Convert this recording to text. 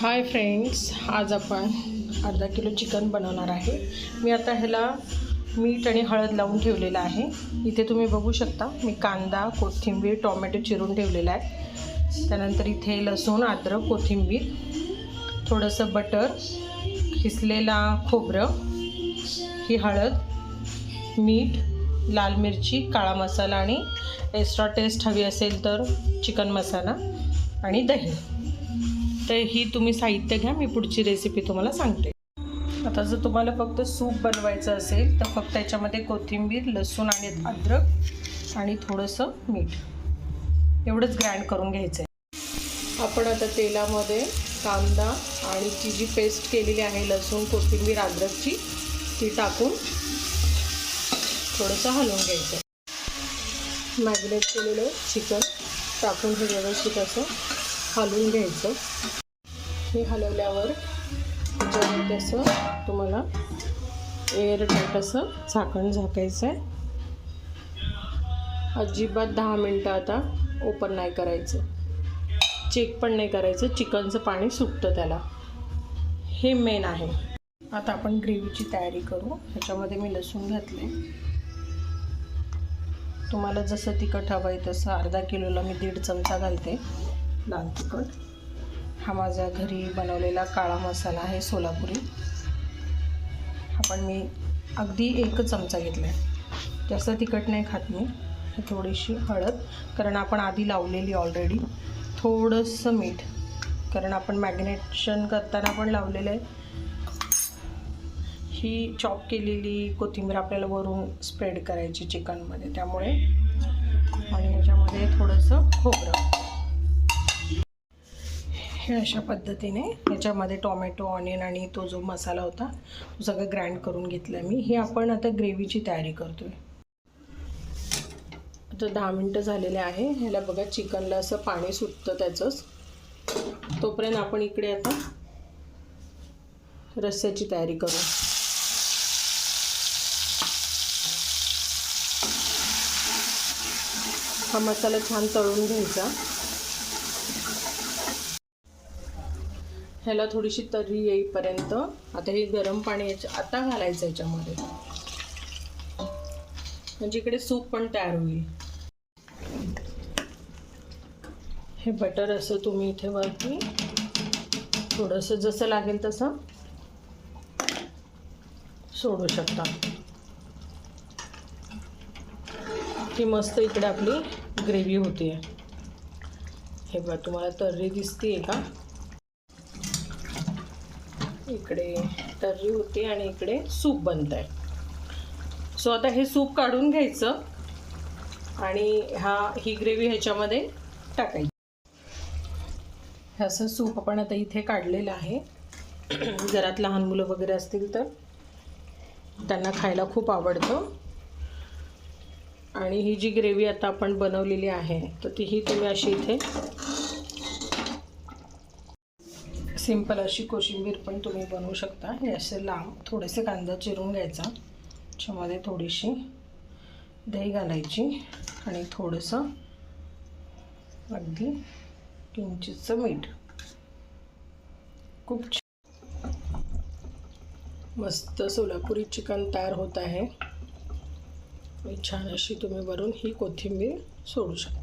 Hi friends आज आपण अर्धा किलो चिकन बनवणार आहे. मी आता ह्याला मीठ आणि हळद लावून ठेवलेलं आहे. इथे तुम्ही बघू शकता मी कांदा कोथिंबीर टोमॅटो चिरून ठेवलेला आहे. त्यानंतर इथे लसूण अद्रक कोथिंबीर थोडंसं बटर खिसलेला खोबरं ही हळद मीठ लाल मिरची काळा मसाला आणि एक्स्ट्रा टेस्ट हवी असेल तर चिकन मसाला आणि दही. तर ही तुम्ही साहित्य घ्या मी पुढची रेसिपी तुम्हाला सांगते. आता जर तुम्हाला फक्त सूप बनवायचं असेल तर फक्त याच्यामध्ये कोथिंबीर लसूण आणि अद्रक आणि थोडंसं मीठ. एवढंच ग्रँड करून घ्यायचं आहे आपण आता तेलामध्ये कांदा आणि ती जी पेस्ट केलेली आहे लसूण कोथिंबीर अद्रकची ती टाकून थोडंसं हलवून घ्यायचं. मॅग्नेट केलेलं चिकन टाकून हे व्यवस्थित असं हलवून घ्यायचं. हे हलवल्यावर त्याच्यामध्ये तसं तुम्हाला एअर टाईट असं झाकण झाकायचं आहे. अजिबात दहा मिनटं आता ओपन नाही करायचं. चेक पण नाही करायचं. चिकनचं पाणी सुटतं त्याला. हे मेन आहे. आता आपण ग्रेव्हीची तयारी करू. ह्याच्यामध्ये मी लसूण घातले तुम्हाला जसं तिखट हवं आहे तसं अर्धा किलोला मी दीड चमचा घालते. लाल तिखट. हा माझा घरी बनवलेला काळा मसाला आहे सोलापुरी. हा पण मी अगदी एकच चमचा घेतला आहे जास्त तिखट नाही खात मी. थोडीशी हळद कारण आपण आधी लावलेली ऑलरेडी थोडंसं मीठ कारण आपण मॅग्नेशन करताना पण लावलेलं आहे. ही चॉप केलेली कोथिंबीर आपल्याला वरून स्प्रेड करायची चिकनमध्ये. त्यामुळे आणि ह्याच्यामध्ये थोडंसं खोबरं. हे अशा पद्धतीने. ह्याच्यामध्ये टोमॅटो ऑनियन आणि तो जो मसाला होता तो सगळं ग्राइंड करून घेतला मी. ही आपण आता ग्रेव्हीची तयारी करतो आहे आता दहा मिनटं झालेले आहे. ह्याला बघा चिकनला असं पाणी सुटतं त्याचंच. तोपर्यंत आपण इकडे आता रस्स्याची तयारी करू. हा मसाला छान तळून घ्यायचा. ह्याला थोडीशी तर्री येईपर्यंत आता हे गरम पाणी याच्या आता घालायचं याच्यामध्ये. म्हणजे इकडे सूप पण तयार होईल. हे बटर असं तुम्ही इथे वरती थोडंसं जसं लागेल तसं सोडू शकता. ती मस्त इकडे आपली ग्रेव्ही होती आहे हे बघा तुम्हाला तर्री दिसते का? इकडे तर्री होती आणि इकडे सूप बनत आहे सो आता हे सूप काढून घ्यायचं आणि हा ही ग्रेव्ही ह्याच्यामध्ये टाकायची. हे असं सूप आपण आता इथे काढलेलं आहे. घरात लहान मुलं वगैरे असतील तर त्यांना खायला खूप आवडतं. आणि ही जी ग्रेव्ही आता आपण बनवलेली आहे तर तीही तुम्ही अशी इथे सिंपल अशी कोशिंबीर पण तुम्ही बनवू शकता. हे असे लांब थोडेसे कांदा चिरून घ्यायचा. त्याच्यामध्ये थोडीशी दही घालायची आणि थोडंसं अगदी किंचितचं मीठ. खूप छान. मस्त सोलापुरी चिकन तयार होत आहे. छान अशी तुम्ही वरून ही कोथिंबीर सोडू शकता.